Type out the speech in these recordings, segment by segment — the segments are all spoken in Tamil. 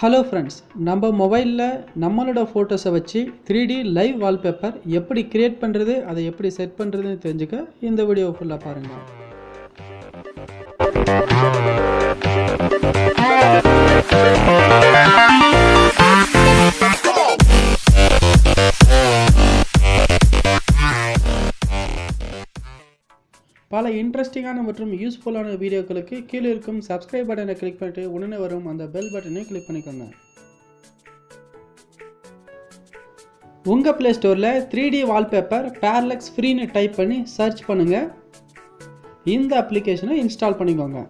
ஹலோ ஃப்ரெண்ட்ஸ் நம்ம மொபைலில் நம்மளோட ஃபோட்டோஸை வச்சு த்ரீ டி லைவ் வால்பேப்பர் எப்படி க்ரியேட் பண்ணுறது அதை எப்படி செட் பண்ணுறதுன்னு தெரிஞ்சுக்க இந்த வீடியோ ஃபுல்லாக பாருங்கள் பல இன்ட்ரெஸ்டிங்கான மற்றும் யூஸ்ஃபுல்லான வீடியோக்களுக்கு கீழே இருக்கும் சப்ஸ்கிரைப் பட்டனை கிளிக் பண்ணிட்டு உடனே வரும் அந்த பெல் பட்டனை கிளிக் பண்ணிக்கோங்க. உங்கள் ப்ளே ஸ்டோரில் த்ரீ டி வால்பேப்பர் பேர்லெக்ஸ் ஃப்ரீன்னு டைப் பண்ணி சர்ச் பண்ணுங்கள் இந்த அப்ளிகேஷனை இன்ஸ்டால் பண்ணிக்கோங்க.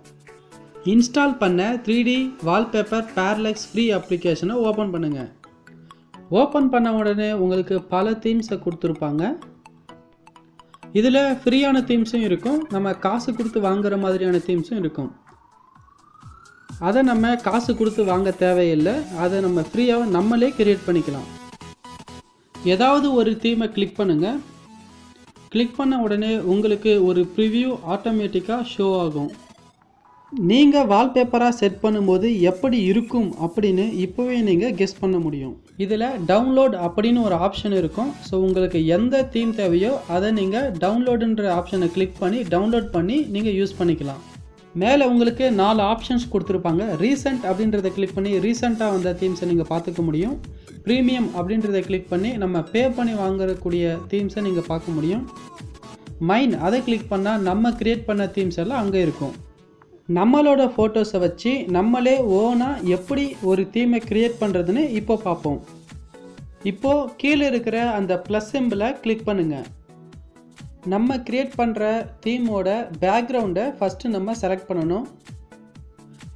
இன்ஸ்டால் பண்ண three D wallpaper parallax free அப்ளிகேஷனை ஓப்பன் பண்ணுங்கள் ஓப்பன் பண்ண உடனே உங்களுக்கு பல தீம்ஸை கொடுத்துருப்பாங்க. இதில் ஃப்ரீயான தீம்ஸும் இருக்கும். நம்ம காசு கொடுத்து வாங்குற மாதிரியான தீம்ஸும் இருக்கும். அதை நம்ம காசு கொடுத்து வாங்க தேவையில்லை. அதை நம்ம ஃப்ரீயாக நம்மளே கிரியேட் பண்ணிக்கலாம். ஏதாவது ஒரு தீமை கிளிக் பண்ணுங்கள் கிளிக் பண்ண உடனே உங்களுக்கு ஒரு ப்ரிவ்யூ ஆட்டோமேட்டிக்காக ஷோ ஆகும். நீங்கள் வால்பேப்பராக செட் பண்ணும்போது எப்படி இருக்கும் அப்படின்னு இப்போவே நீங்கள் கெஸ் பண்ண முடியும். இதில் டவுன்லோட் அப்படின்னு ஒரு ஆப்ஷன் இருக்கும். ஸோ உங்களுக்கு எந்த தீம் தேவையோ அதை நீங்கள் டவுன்லோடுன்ற ஆப்ஷனை கிளிக் பண்ணி டவுன்லோட் பண்ணி நீங்கள் யூஸ் பண்ணிக்கலாம். மேலே உங்களுக்கு நாலு ஆப்ஷன்ஸ் கொடுத்துருப்பாங்க. ரீசெண்ட் அப்படின்றத கிளிக் பண்ணி ரீசெண்டாக வந்த தீம்ஸை நீங்கள் பார்த்துக்க முடியும். ப்ரீமியம் அப்படின்றத கிளிக் பண்ணி நம்ம பே பண்ணி வாங்கக்கூடிய தீம்ஸை நீங்கள் பார்க்க முடியும். மைன் அதை கிளிக் பண்ணால் நம்ம க்ரியேட் பண்ண தீம்ஸ் எல்லாம் அங்கே இருக்கும். நம்மளோட ஃபோட்டோஸை வச்சு நம்மளே ஓனாக எப்படி ஒரு தீமை க்ரியேட் பண்ணுறதுன்னு இப்போ பார்ப்போம். இப்போது கீழே இருக்கிற அந்த ப்ளஸ் சிம்பிளை கிளிக் பண்ணுங்கள் நம்ம க்ரியேட் பண்ணுற தீமோட பேக்ரவுண்டை ஃபஸ்ட்டு நம்ம செலக்ட் பண்ணணும்.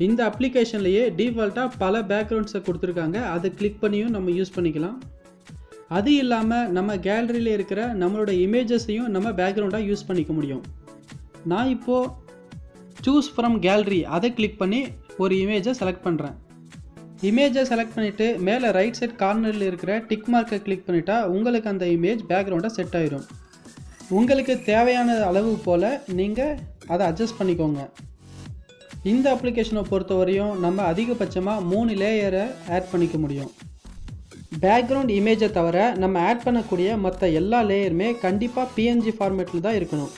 இந்த அப்ளிகேஷன்லேயே டிஃபால்ட்டாக பல பேக்ரவுண்ட்ஸை கொடுத்துருக்காங்க. அதை கிளிக் பண்ணியும் நம்ம யூஸ் பண்ணிக்கலாம். அது இல்லாமல் நம்ம கேலரியில் இருக்கிற நம்மளோட இமேஜஸையும் நம்ம பேக்ரவுண்டாக யூஸ் பண்ணிக்க முடியும். நான் இப்போது சூஸ் ஃப்ரம் கேலரி அதை கிளிக் பண்ணி ஒரு இமேஜை செலக்ட் பண்ணுறேன் இமேஜை செலக்ட் பண்ணிவிட்டு மேலே ரைட் சைட் கார்னரில் இருக்கிற டிக் மார்க்கை கிளிக் பண்ணிட்டா உங்களுக்கு அந்த இமேஜ் பேக்ரவுண்டை செட் ஆயிடும் உங்களுக்கு தேவையான அளவு போல் நீங்கள் அதை அட்ஜஸ்ட் பண்ணிக்கோங்க. இந்த அப்ளிகேஷனை பொறுத்தவரையும் நம்ம அதிகபட்சமாக மூணு லேயரை ஆட் பண்ணிக்க முடியும். பேக்ரவுண்ட் இமேஜை தவிர நம்ம ஆட் பண்ணக்கூடிய மற்ற எல்லா லேயருமே கண்டிப்பாக பிஎன்ஜி ஃபார்மேட்டில் தான் இருக்கணும்.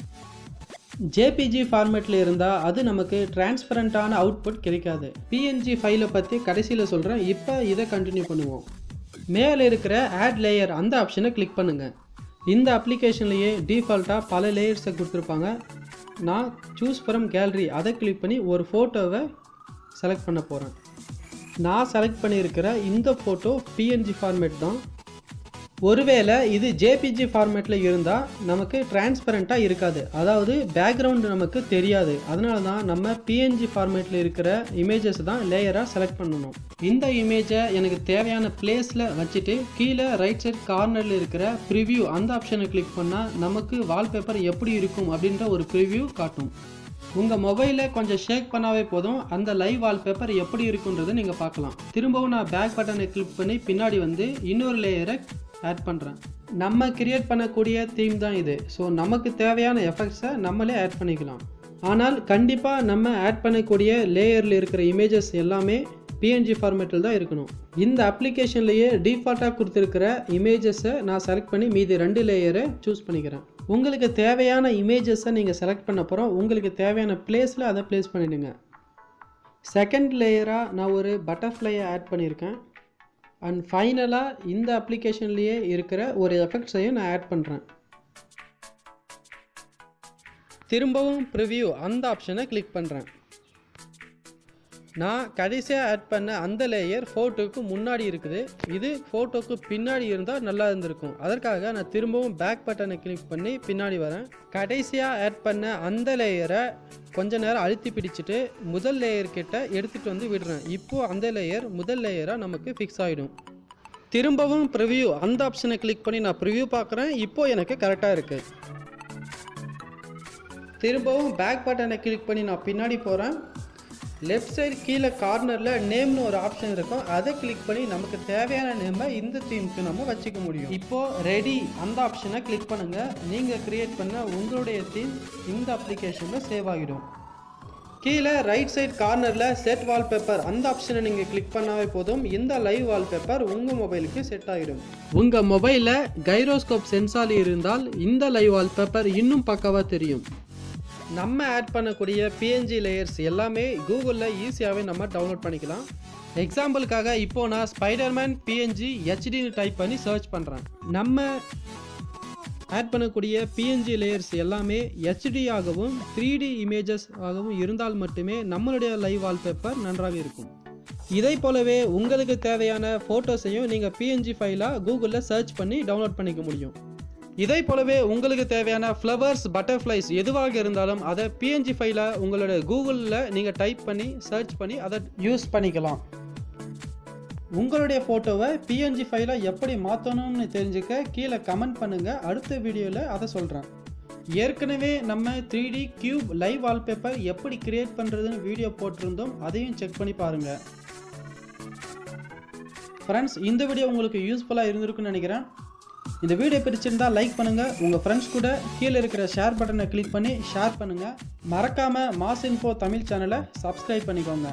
ஜேபிஜி ஃபார்மேட்டில் இருந்தால் அது நமக்கு டிரான்ஸ்பரண்ட்டான அவுட்புட் கிடைக்காது. பிஎன்ஜி ஃபைலை பற்றி கடைசியில் சொல்கிறேன் இப்போ இதை கண்டினியூ பண்ணுவோம். மேலே இருக்கிற ஆட் லேயர் அந்த ஆப்ஷனை கிளிக் பண்ணுங்கள் இந்த அப்ளிகேஷன்லேயே டிஃபால்ட்டாக பல லேயர்ஸை கொடுத்துருப்பாங்க. நான் சூஸ் ஃப்ரம் கேலரி அதை கிளிக் பண்ணி ஒரு ஃபோட்டோவை செலக்ட் பண்ண போகிறேன் நான் செலக்ட் பண்ணியிருக்கிற இந்த ஃபோட்டோ பிஎன்ஜி ஃபார்மேட் தான். ஒருவேளை இது ஜேபிஜி ஃபார்மேட்டில் இருந்தால் நமக்கு டிரான்ஸ்பரண்ட்டாக இருக்காது. அதாவது பேக்ரவுண்டு நமக்கு தெரியாது. அதனால தான் நம்ம பிஎன்ஜி ஃபார்மேட்டில் இருக்கிற இமேஜஸ் தான் லேயராக செலக்ட் பண்ணணும். இந்த இமேஜை எனக்கு தேவையான பிளேஸில் வச்சுட்டு கீழே ரைட் சைட் கார்னரில் இருக்கிற ப்ரிவ்யூ அந்த ஆப்ஷனை கிளிக் பண்ணால் நமக்கு வால்பேப்பர் எப்படி இருக்கும் அப்படின்ற ஒரு ப்ரிவ்யூ காட்டும். உங்கள் மொபைலை கொஞ்சம் ஷேக் பண்ணாவே போதும். அந்த லைவ் வால்பேப்பர் எப்படி இருக்குன்றதை நீங்கள் பார்க்கலாம். திரும்பவும் நான் பேக் பட்டனை கிளிக் பண்ணி பின்னாடி வந்து இன்னொரு லேயரை ஆட் பண்ணுறேன் நம்ம கிரியேட் பண்ணக்கூடிய தீம் தான் இது. ஸோ நமக்கு தேவையான எஃபெக்ட்ஸை நம்மளே ஆட் பண்ணிக்கலாம். ஆனால் கண்டிப்பாக நம்ம ஆட் பண்ணக்கூடிய லேயரில் இருக்கிற இமேஜஸ் எல்லாமே பிஎன்ஜி ஃபார்மேட்டில் தான் இருக்கணும். இந்த அப்ளிகேஷன்லேயே டிஃபால்ட்டாக கொடுத்துருக்கிற இமேஜஸை நான் செலக்ட் பண்ணி மீதி ரெண்டு லேயரை சூஸ் பண்ணிக்கிறேன். உங்களுக்கு தேவையான இமேஜஸை நீங்கள் செலக்ட் பண்ண போகிறோம் உங்களுக்கு தேவையான பிளேஸில் அதை ப்ளேஸ் பண்ணிவிடுங்க செகண்ட் லேயராக நான் ஒரு பட்டர்ஃப்ளையை ஆட் பண்ணியிருக்கேன். அண்ட் ஃபைனலாக இந்த அப்ளிகேஷன்லேயே இருக்கிற ஒரு எஃபெக்ட்ஸையும் நான் ஆட் பண்ணுறேன் திரும்பவும் ப்ரிவ்யூ அந்த ஆப்ஷனை கிளிக் பண்ணுறேன் நான் கடைசியாக ஆட் பண்ண அந்த லேயர் ஃபோட்டோக்கு முன்னாடி இருக்குது. இது ஃபோட்டோக்கு பின்னாடி இருந்தால் நல்லா இருந்திருக்கும். அதற்காக நான் திரும்பவும் பேக் பட்டனை கிளிக் பண்ணி பின்னாடி வரேன். கடைசியாக ஆட் பண்ண அந்த லேயரை கொஞ்ச நேரம் அழுத்தி பிடிச்சிட்டு முதல் லேயர் கிட்ட எடுத்துகிட்டு வந்து விடுறேன். இப்போது அந்த லேயர் முதல் லேயராக நமக்கு ஃபிக்ஸ் ஆகிடும் திரும்பவும் ப்ரிவ்யூ அந்த ஆப்ஷனை கிளிக் பண்ணி நான் ப்ரிவ்யூ பார்க்குறேன் இப்போது எனக்கு கரெக்டாக இருக்குது திரும்பவும் பேக் பட்டனை கிளிக் பண்ணி நான் பின்னாடி போகிறேன் லெஃப்ட் சைடு கீழே கார்னரில் நேம்னு ஒரு ஆப்ஷன் இருக்கும். அதை கிளிக் பண்ணி நமக்கு தேவையான நேமை இந்த தீமுக்கு நம்ம வச்சுக்க முடியும். இப்போது ரெடி அந்த ஆப்ஷனை கிளிக் பண்ணுங்கள் நீங்கள் க்ரியேட் பண்ண உங்களுடைய தீம் இந்த அப்ளிகேஷனில் சேவ் ஆகிடும். கீழே ரைட் சைட் கார்னரில் செட் வால்பேப்பர் அந்த ஆப்ஷனை நீங்கள் கிளிக் பண்ணாவே போதும். இந்த லைவ் வால்பேப்பர் உங்கள் மொபைலுக்கு செட் ஆகிடும். உங்கள் மொபைலில் கைரோஸ்கோப் சென்சாலி இருந்தால் இந்த லைவ் வால்பேப்பர் இன்னும் பக்கவாக தெரியும். நம்ம ஆட் பண்ணக்கூடிய பிஎன்ஜி லேயர்ஸ் எல்லாமே கூகுளில் ஈஸியாகவே நம்ம டவுன்லோட் பண்ணிக்கலாம். எக்ஸாம்பிளுக்காக இப்போ நான் ஸ்பைடர்மேன் பிஎன்ஜி ஹெச்டின்னு டைப் பண்ணி சர்ச் பண்ணுறேன் நம்ம ஆட் பண்ணக்கூடிய பிஎன்ஜி லேயர்ஸ் எல்லாமே ஹெச்டி ஆகவும் த்ரீ டி இமேஜஸ் ஆகவும் இருந்தால் மட்டுமே நம்மளுடைய லைவ் வால்பேப்பர் நன்றாக இருக்கும். இதை போலவே உங்களுக்கு தேவையான ஃபோட்டோஸையும் நீங்கள் பிஎன்ஜி ஃபைலாக கூகுளில் சர்ச் பண்ணி டவுன்லோட் பண்ணிக்க முடியும். இதை போலவே உங்களுக்கு தேவையான ஃப்ளவர்ஸ் பட்டர்ஃப்ளைஸ் எதுவாக இருந்தாலும் அதை பிஎன்ஜி ஃபைலாக உங்களோட கூகுளில் நீங்கள் டைப் பண்ணி சர்ச் பண்ணி அதை யூஸ் பண்ணிக்கலாம். உங்களுடைய ஃபோட்டோவை பிஎன்ஜி ஃபைல எப்படி மாற்றணும்னு தெரிஞ்சுக்க கீழே கமெண்ட் பண்ணுங்கள் அடுத்த வீடியோவில் அதை சொல்கிறேன் ஏற்கனவே நம்ம three D cube live wallpaper எப்படி கிரியேட் பண்ணுறதுன்னு வீடியோ போட்டிருந்தோம். அதையும் செக் பண்ணி பாருங்கள் ஃப்ரெண்ட்ஸ் இந்த வீடியோ உங்களுக்கு யூஸ்ஃபுல்லாக இருந்திருக்குன்னு நினைக்கிறேன். இந்த வீடியோ பிடிச்சிருந்தா லைக் பண்ணுங்கள் உங்கள் ஃப்ரெண்ட்ஸ் கூட கீழே இருக்கிற ஷேர் பட்டனை கிளிக் பண்ணி ஷேர் பண்ணுங்கள் மறக்காமல் மாஸ் இன்ஃபோ தமிழ் சேனலை சப்ஸ்கிரைப் பண்ணிக்கோங்க.